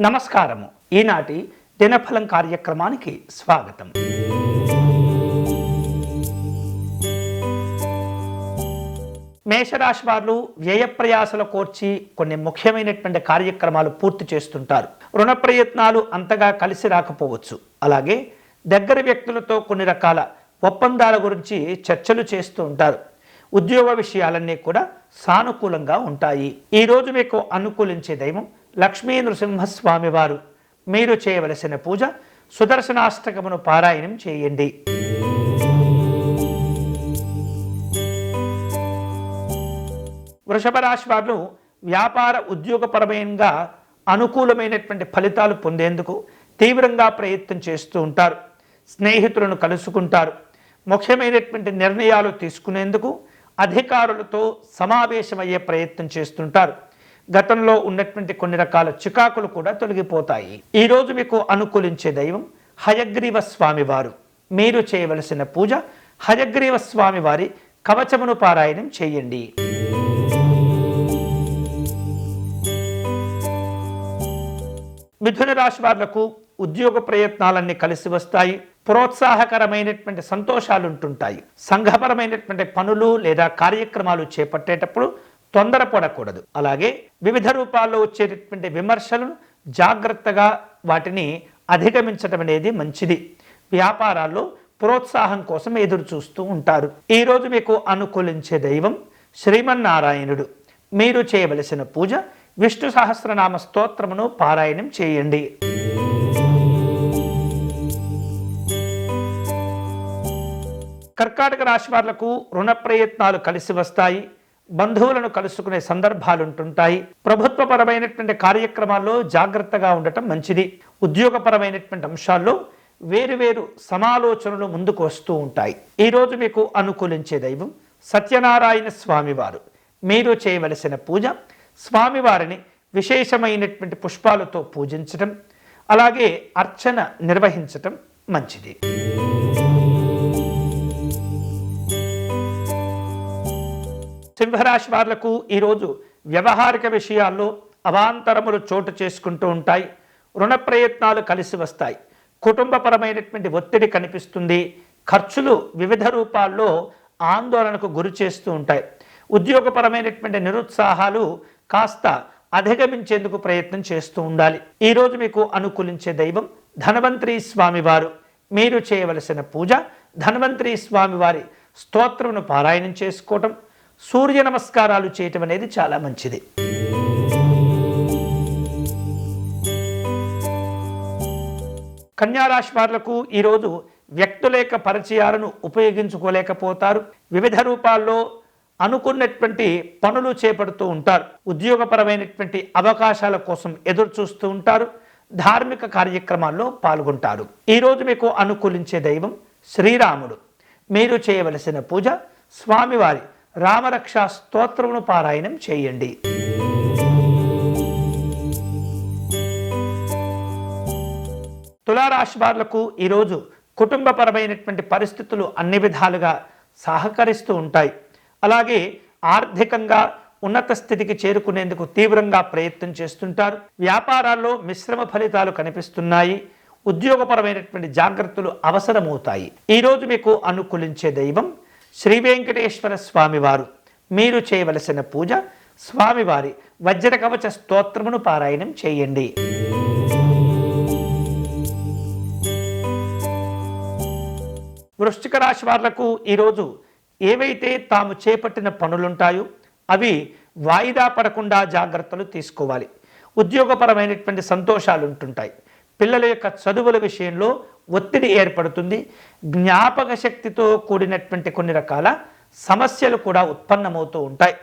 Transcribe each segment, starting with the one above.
నమస్కారము. ఈనాటి దినఫలం కార్యక్రమానికి స్వాగతం. మేషరాశి వారు వ్యయ ప్రయాసల కోర్చి కొన్ని ముఖ్యమైనటువంటి కార్యక్రమాలు పూర్తి చేస్తుంటారు. రుణ ప్రయత్నాలు అంతగా కలిసి రాకపోవచ్చు. అలాగే దగ్గర వ్యక్తులతో కొన్ని రకాల ఒప్పందాల గురించి చర్చలు చేస్తూ ఉంటారు. ఉద్యోగ విషయాలన్నీ కూడా సానుకూలంగా ఉంటాయి. ఈ రోజు మీకు అనుకూలించే దైవం లక్ష్మీ నృసింహస్వామి వారు మీరు చేయవలసిన పూజ సుదర్శనాష్టకమును పారాయణం చేయండి. వృషభ రాశి వారు వ్యాపార ఉద్యోగపరమైనగా అనుకూలమైనటువంటి ఫలితాలు పొందేందుకు తీవ్రంగా ప్రయత్నం చేస్తూ ఉంటారు. స్నేహితులను కలుసుకుంటారు. ముఖ్యమైనటువంటి నిర్ణయాలు తీసుకునేందుకు అధికారులతో సమావేశమయ్యే ప్రయత్నం చేస్తుంటారు. గతంలో ఉన్నటువంటి కొన్ని రకాల చికాకులు కూడా తొలగిపోతాయి. ఈ రోజు మీకు అనుకూలించే దైవం హయగ్రీవ స్వామివారు. మీరు చేయవలసిన పూజ హయగ్రీవ స్వామివారి కవచమును పారాయణం చేయండి. మిథున రాశి వాళ్ళకు ఉద్యోగ ప్రయత్నాలన్నీ కలిసి వస్తాయి. ప్రోత్సాహకరమైనటువంటి సంతోషాలు ఉంటుంటాయి సంఘపరమైనటువంటి పనులు లేదా కార్యక్రమాలు చేపట్టేటప్పుడు తొందరపడకూడదు. అలాగే వివిధ రూపాల్లో వచ్చేటటువంటి విమర్శలను జాగ్రత్తగా వాటిని అధిగమించడం అనేది మంచిది. వ్యాపారాల్లో ప్రోత్సాహం కోసం ఎదురు చూస్తూ ఉంటారు. ఈరోజు మీకు అనుకూలించే దైవం శ్రీమన్నారాయణుడు. మీరు చేయవలసిన పూజ విష్ణు సహస్రనామ స్తోత్రమును పారాయణం చేయండి. కర్కాటక రాశి వాళ్ళకు రుణ ప్రయత్నాలు కలిసి వస్తాయి. బంధువులను కలుసుకునే సందర్భాలు ఉంటుంటాయి ప్రభుత్వపరమైనటువంటి కార్యక్రమాల్లో జాగ్రత్తగా ఉండటం మంచిది. ఉద్యోగపరమైనటువంటి అంశాల్లో వేరువేరు సమాలోచనలు ముందుకు వస్తూ ఉంటాయి. ఈరోజు మీకు అనుకూలించే దైవం సత్యనారాయణ స్వామివారు. మీరు చేయవలసిన పూజ స్వామివారిని విశేషమైనటువంటి పుష్పాలతో పూజించటం అలాగే అర్చన నిర్వహించటం మంచిది. సింహరాశి వాళ్ళకు ఈరోజు వ్యవహారిక విషయాల్లో అవాంతరములు చోటు చేసుకుంటూ ఉంటాయి. రుణ ప్రయత్నాలు కలిసి వస్తాయి. కుటుంబపరమైనటువంటి ఒత్తిడి కనిపిస్తుంది. ఖర్చులు వివిధ రూపాల్లో ఆందోళనకు గురి చేస్తూ ఉంటాయి. ఉద్యోగపరమైనటువంటి నిరుత్సాహాలు కాస్త అధిగమించేందుకు ప్రయత్నం చేస్తూ ఉండాలి. ఈరోజు మీకు అనుకూలించే దైవం ధన్వంతరి స్వామివారు. మీరు చేయవలసిన పూజ ధన్వంతరి స్వామివారి స్తోత్రమును పారాయణం చేసుకోవటం సూర్య నమస్కారాలు చేయటం అనేది చాలా మంచిది. కన్యారాశి వారులకు ఈరోజు వ్యక్తులేక పరిచయాలను ఉపయోగించుకోలేకపోతారు. వివిధ రూపాల్లో అనుకున్నటువంటి పనులు చేపడుతూ ఉంటారు. ఉద్యోగపరమైనటువంటి అవకాశాల కోసం ఎదురు చూస్తూ ఉంటారు. ధార్మిక కార్యక్రమాల్లో పాల్గొంటారు. ఈరోజు మీకు అనుకూలించే దైవం శ్రీరాముడు. మీరు చేయవలసిన పూజ స్వామివారి రామరక్ష స్తోత్రమును పారాయణం చేయండి. తులారాశి వారులకు ఈరోజు కుటుంబపరమైనటువంటి పరిస్థితులు అన్ని విధాలుగా సహకరిస్తూ ఉంటాయి. అలాగే ఆర్థికంగా ఉన్నత స్థితికి చేరుకునేందుకు తీవ్రంగా ప్రయత్నం చేస్తుంటారు. వ్యాపారాల్లో మిశ్రమ ఫలితాలు కనిపిస్తున్నాయి. ఉద్యోగపరమైనటువంటి జాగ్రత్తలు అవసరమవుతాయి. ఈరోజు మీకు అనుకూలించే దైవం శ్రీ వెంకటేశ్వర స్వామివారు. మీరు చేయవలసిన పూజ స్వామివారి వజ్ర కవచ స్తోత్రమును పారాయణం చేయండి. వృశ్చిక రాశి వాళ్ళకు ఈరోజు ఏవైతే తాము చేపట్టిన పనులుంటాయో అవి వాయిదా పడకుండా జాగ్రత్తలు తీసుకోవాలి. ఉద్యోగపరమైనటువంటి సంతోషాలు ఉంటుంటాయి పిల్లల యొక్క చదువుల విషయంలో ఒత్తిడి ఏర్పడుతుంది. జ్ఞాపక శక్తితో కూడినటువంటి కొన్ని రకాల సమస్యలు కూడా ఉత్పన్నమవుతూ ఉంటాయి.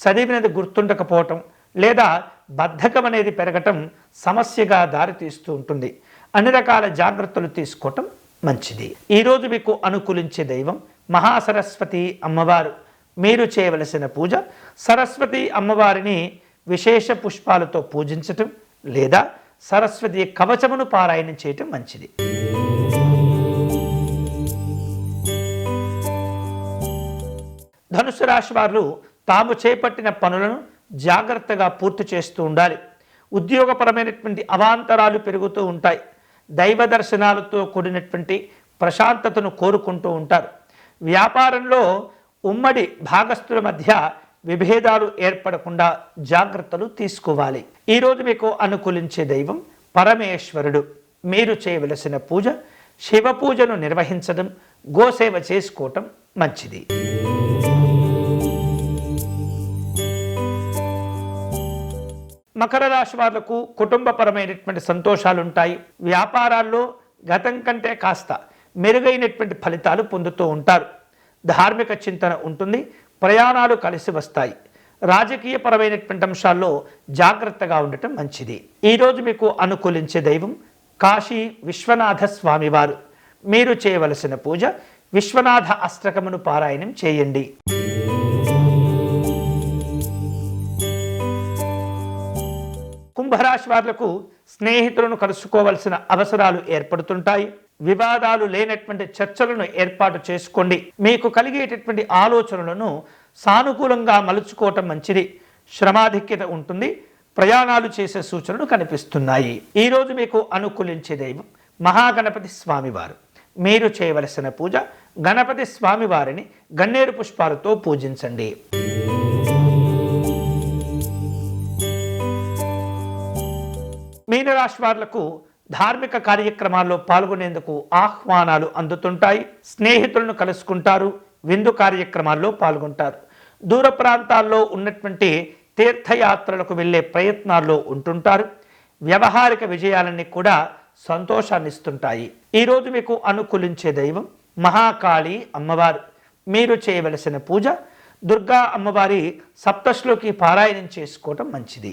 చదివినది గుర్తుండకపోవటం లేదా బద్ధకం అనేది పెరగటం సమస్యగా దారితీస్తూ ఉంటుంది. అన్ని రకాల జాగ్రత్తలు తీసుకోవటం మంచిది. ఈరోజు మీకు అనుకూలించే దైవం మహాసరస్వతి అమ్మవారు. మీరు చేయవలసిన పూజ సరస్వతి అమ్మవారిని విశేష పుష్పాలతో పూజించటం లేదా సరస్వతి కవచమును పారాయణం చేయటం మంచిది. ధనుసు రాశి వారు తాము చేపట్టిన పనులను జాగ్రత్తగా పూర్తి చేస్తూ ఉండాలి. ఉద్యోగపరమైనటువంటి అవాంతరాలు పెరుగుతూ ఉంటాయి. దైవ దర్శనాలతో కూడినటువంటి ప్రశాంతతను కోరుకుంటూ ఉంటారు. వ్యాపారంలో ఉమ్మడి భాగస్థుల మధ్య విభేదాలు ఏర్పడకుండా జాగ్రత్తలు తీసుకోవాలి. ఈరోజు మీకు అనుకూలించే దైవం పరమేశ్వరుడు. మీరు చేయవలసిన పూజ శివ పూజను నిర్వహించడం గోసేవ చేసుకోవటం మంచిది. మకర రాశి వాళ్ళకు కుటుంబపరమైనటువంటి సంతోషాలు ఉంటాయి వ్యాపారాల్లో గతం కంటే కాస్త మెరుగైనటువంటి ఫలితాలు పొందుతూ ఉంటారు. ధార్మిక చింతన ఉంటుంది. ప్రయాణాలు కలిసి వస్తాయి. రాజకీయపరమైనటువంటి అంశాల్లో జాగ్రత్తగా ఉండటం మంచిది. ఈరోజు మీకు అనుకూలించే దైవం కాశీ విశ్వనాథ స్వామివారు మీరు చేయవలసిన పూజ విశ్వనాథ అష్టకమును పారాయణం చేయండి. కుంభరాశి వారులకు స్నేహితులను కలుసుకోవలసిన అవసరాలు ఏర్పడుతుంటాయి. వివాదాలు లేనటువంటి చర్చలను ఏర్పాటు చేసుకోండి. మీకు కలిగేటటువంటి ఆలోచనలను సానుకూలంగా మలుచుకోవటం మంచిది. శ్రమాధిక్యత ఉంటుంది. ప్రయాణాలు చేసే సూచనలు కనిపిస్తున్నాయి. ఈరోజు మీకు అనుకూలించే దైవం మహాగణపతి స్వామివారు. మీరు చేయవలసిన పూజ గణపతి స్వామివారిని గన్నేరు పుష్పాలతో పూజించండి. మీనరాశి వారులకు ధార్మిక కార్యక్రమాల్లో పాల్గొనేందుకు ఆహ్వానాలు అందుతుంటాయి. స్నేహితులను కలుసుకుంటారు. విందు కార్యక్రమాల్లో పాల్గొంటారు. దూర ప్రాంతాల్లో ఉన్నటువంటి తీర్థయాత్రలకు వెళ్ళే ప్రయత్నాల్లో ఉంటుంటారు. వ్యవహారిక విజయాలన్నీ కూడా సంతోషాన్ని ఇస్తుంటాయి ఈరోజు మీకు అనుకూలించే దైవం మహాకాళి అమ్మవారు. మీరు చేయవలసిన పూజ దుర్గా అమ్మవారి సప్తశ్లోకి పారాయణం చేసుకోవటం మంచిది.